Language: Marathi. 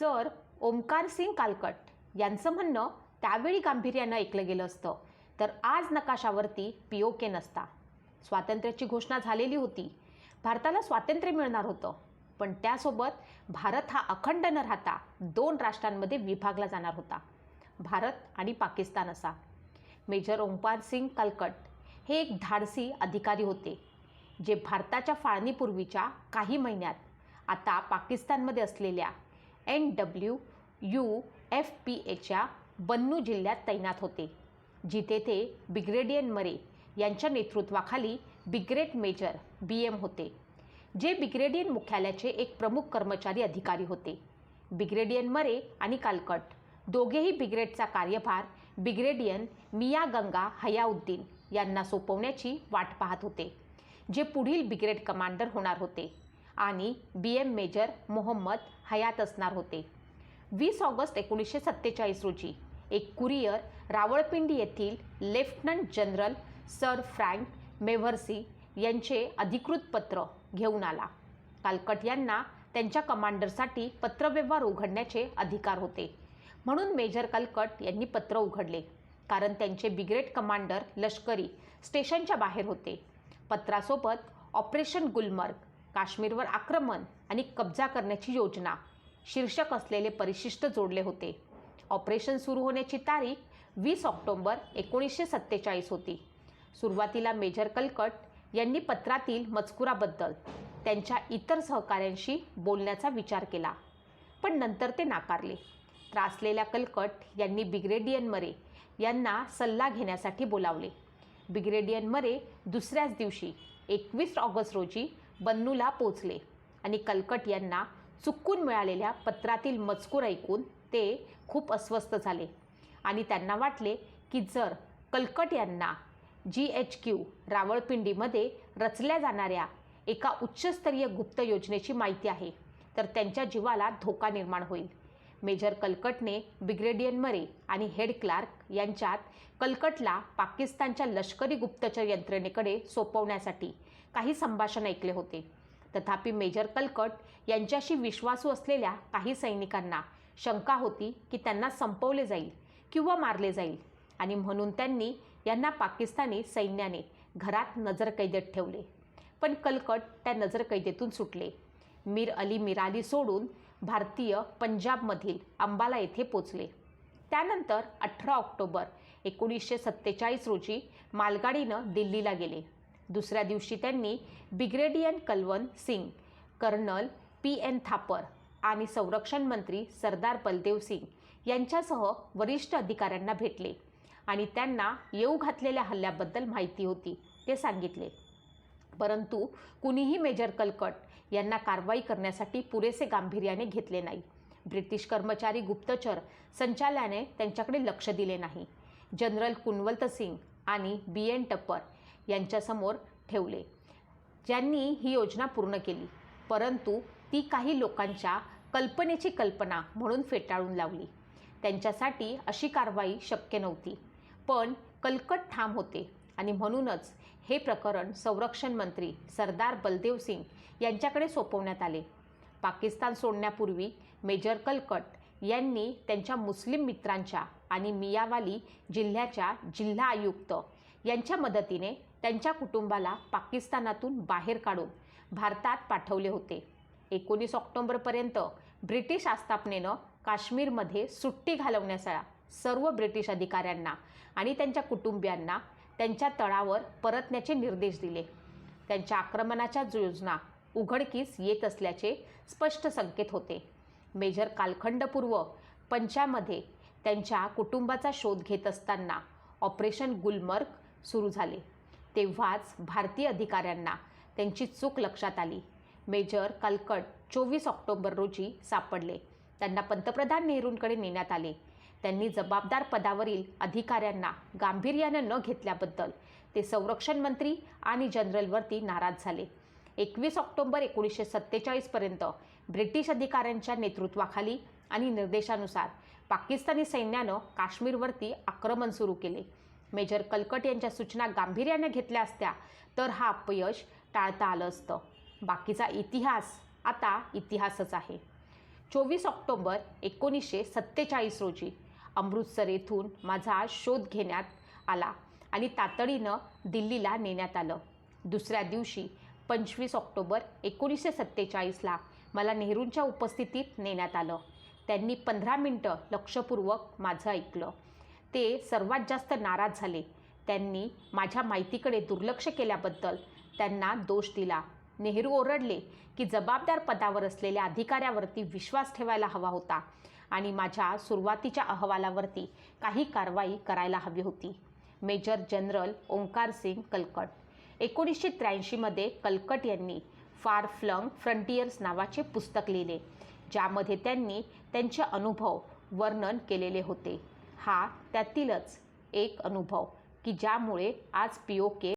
जर ओमकार सिंग कालकट यांचं म्हणणं त्यावेळी गांभीर्यानं ऐकलं गेलं असतं तर आज नकाशावरती पी ओ के नसता. स्वातंत्र्याची घोषणा झालेली होती. भारताला स्वातंत्र्य मिळणार होतं पण त्यासोबत भारत हा अखंड न राहता दोन राष्ट्रांमध्ये विभागला जाणार होता भारत आणि पाकिस्तान असा. मेजर ओमकार सिंग कलकट हे एक धाडसी अधिकारी होते जे भारताच्या फाळणीपूर्वीच्या काही महिन्यात आता पाकिस्तानमध्ये असलेल्या N W U F P एच्या बन्नू जिल्ह्यात तैनात होते जिथे ते ब्रिगेडियन मरे यांच्या नेतृत्वाखाली ब्रिगेड मेजर बी एम होते जे ब्रिगेडियन मुख्यालयाचे एक प्रमुख कर्मचारी अधिकारी होते. ब्रिगेडियन मरे आणि कालकट दोघेही ब्रिगेडचा कार्यभार ब्रिगेडियन मिया गंगा हयाउद्दीन यांना सोपवण्याची वाट पाहत होते जे पुढील ब्रिगेड कमांडर होणार होते. आणि B M major Mohammad Hayat असणार होते. वीस ऑगस्ट एकोणीसशे सत्तेचाळीस रोजी एक कुरिअर रावळपिंडी येथील लेफ्टनंट जनरल सर फ्रँक मेव्हर्सी यांचे अधिकृत पत्र घेऊन आला. कालकट यांना त्यांच्या कमांडरसाठी पत्रव्यवहार उघडण्याचे अधिकार होते. म्हणून मेजर कलकट यांनी पत्र उघडले कारण त्यांचे ब्रिगेड कमांडर लष्करी स्टेशनच्या बाहेर होते. पत्रासोबत ऑपरेशन गुलमर्ग काश्मीरवर आक्रमण आणि कब्जा करण्याची योजना. शीर्षक असलेले परिशिष्ट जोडले होते. ऑपरेशन सुरू होण्याची तारीख वीस ऑक्टोंबर एकोणीसशे सत्तेचाळीस होती. सुरुवातीला मेजर कलकट यांनी पत्रातील मजकुराबद्दल त्यांच्या इतर सहकाऱ्यांशी बोलण्याचा विचार केला. पण नंतर ते नाकारले. त्रासलेल्या कलकट यांनी ब्रिगेडियन मरे यांना सल्ला घेण्यासाठी बोलावले. ब्रिगेडियन मरे दुसऱ्याच दिवशी एकवीस ऑगस्ट रोजी बन्नूला पोचले आणि कलकट यांना चुकून मिळालेल्या पत्रातील मजकूर ऐकून ते खूप अस्वस्थ झाले. आणि त्यांना वाटले की जर कलकट यांना जी एच क्यू रावळपिंडीमध्ये रचल्या जाणाऱ्या एका उच्चस्तरीय गुप्त योजनेची माहिती आहे तर त्यांच्या जीवाला धोका निर्माण होईल. मेजर कलकटने ब्रिगेडियन मरे आणि हेड क्लार्क यांच्यात कलकटला पाकिस्तानच्या लष्करी गुप्तचर यंत्रणेकडे सोपवण्यासाठी काही संभाषण ऐकले होते. तथापि मेजर कलकट यांच्याशी विश्वासू असलेल्या काही सैनिकांना शंका होती की त्यांना संपवले जाईल किंवा मारले जाईल आणि म्हणून त्यांनी यांना पाकिस्तानी सैन्याने घरात नजरकैदेत ठेवले. पण कलकट त्या नजरकैदेतून सुटले. मीर अली मिराली सोडून भारतीय पंजाबमधील अंबाला येथे पोचले. त्यानंतर अठरा ऑक्टोबर एकोणीसशे सत्तेचाळीस रोजी मालगाडीनं दिल्लीला गेले. दुसऱ्या दिवशी त्यांनी brigadier Kalwant Singh colonel P N Thapar आणि संरक्षण मंत्री सरदार बलदेव सिंग यांच्यासह वरिष्ठ अधिकाऱ्यांना भेटले आणि त्यांना येऊ घातलेल्या हल्ल्याबद्दल माहिती होती ते सांगितले. परंतु कुणीही मेजर कलकट यांना कारवाई करण्यासाठी पुरेसे गांभीर्याने घेतले नाही. ब्रिटिश कर्मचारी गुप्तचर संचालयाने त्यांच्याकडे लक्ष दिले नाही. जनरल कुनवंत सिंग आणि बी. एन. टप्पर यांच्यासमोर ठेवले. ज्यांनी ही योजना पूर्ण केली. परंतु ती काही लोकांच्या कल्पनेची कल्पना म्हणून फेटाळून लावली. त्यांच्यासाठी अशी कारवाई शक्य नव्हती. पण कलकट ठाम होते आणि म्हणूनच हे प्रकरण संरक्षण मंत्री सरदार बलदेव सिंग यांच्याकडे सोपवण्यात आले. पाकिस्तान सोडण्यापूर्वी मेजर कलकट यांनी त्यांच्या मुस्लिम मित्रांच्या आणि मियावाली जिल्ह्याच्या जिल्हा आयुक्त यांच्या मदतीने त्यांच्या कुटुंबाला पाकिस्तानातून बाहेर काढून भारतात पाठवले होते. एकोणीस ऑक्टोंबरपर्यंत ब्रिटिश आस्थापनेनं काश्मीरमध्ये सुट्टी घालवण्याचा सर्व ब्रिटिश अधिकाऱ्यांना आणि त्यांच्या कुटुंबियांना त्यांच्या तळावर परतण्याचे निर्देश दिले. त्यांच्या आक्रमणाच्या योजना उघडकीस येत असल्याचे स्पष्ट संकेत होते. मेजर कालखंडपूर्व पंचामध्ये त्यांच्या कुटुंबाचा शोध घेत असताना ऑपरेशन गुलमर्ग सुरू झाले. तेव्हाच भारतीय अधिकाऱ्यांना त्यांची चूक लक्षात आली. मेजर कलकट चोवीस ऑक्टोबर रोजी सापडले. त्यांना पंतप्रधान नेहरूंकडे नेण्यात आले. त्यांनी जबाबदार पदावरील अधिकाऱ्यांना गांभीर्यानं न घेतल्याबद्दल ते संरक्षण मंत्री आणि जनरलवरती नाराज झाले. एकवीस ऑक्टोबर एकोणीसशे सत्तेचाळीसपर्यंत ब्रिटिश अधिकाऱ्यांच्या नेतृत्वाखाली आणि निर्देशानुसार पाकिस्तानी सैन्यानं काश्मीरवरती आक्रमण सुरू केले. मेजर कलकट यांच्या सूचना गांभीर्याने घेतल्या असत्या तर हा अपयश टाळता आलं असतं. बाकीचा इतिहास आता इतिहासच आहे. चोवीस ऑक्टोबर एकोणीसशे सत्तेचाळीस रोजी अमृतसर येथून माझा शोध घेण्यात आला आणि तातडीनं दिल्लीला नेण्यात आलं. दुसऱ्या दिवशी पंचवीस ऑक्टोबर एकोणीसशे सत्तेचाळीसला मला नेहरूंच्या उपस्थितीत नेण्यात आलं. त्यांनी पंधरा मिनटं लक्षपूर्वक माझं ऐकलं. ते सर्वात जास्त नाराज झाले. त्यांनी माझ्या माहितीकडे दुर्लक्ष केल्याबद्दल त्यांना दोष दिला. नेहरू ओरडले की जबाबदार पदावर असलेल्या अधिकाऱ्यावरती विश्वास ठेवायला हवा होता आणि माझ्या सुरुवातीच्या अहवालावरती काही कारवाई करायला हवी होती. Major general Onkar Singh Kalkat. एकोणीसशे त्र्याऐंशीमध्ये कलकट यांनी फार फ्लंग फ्रंटियर्स नावाचे पुस्तक लिहिले ज्यामध्ये त्यांनी त्यांचे अनुभव वर्णन केलेले होते. हा त्यातीलच एक अनुभव की ज्यामुळे आज पी ओ के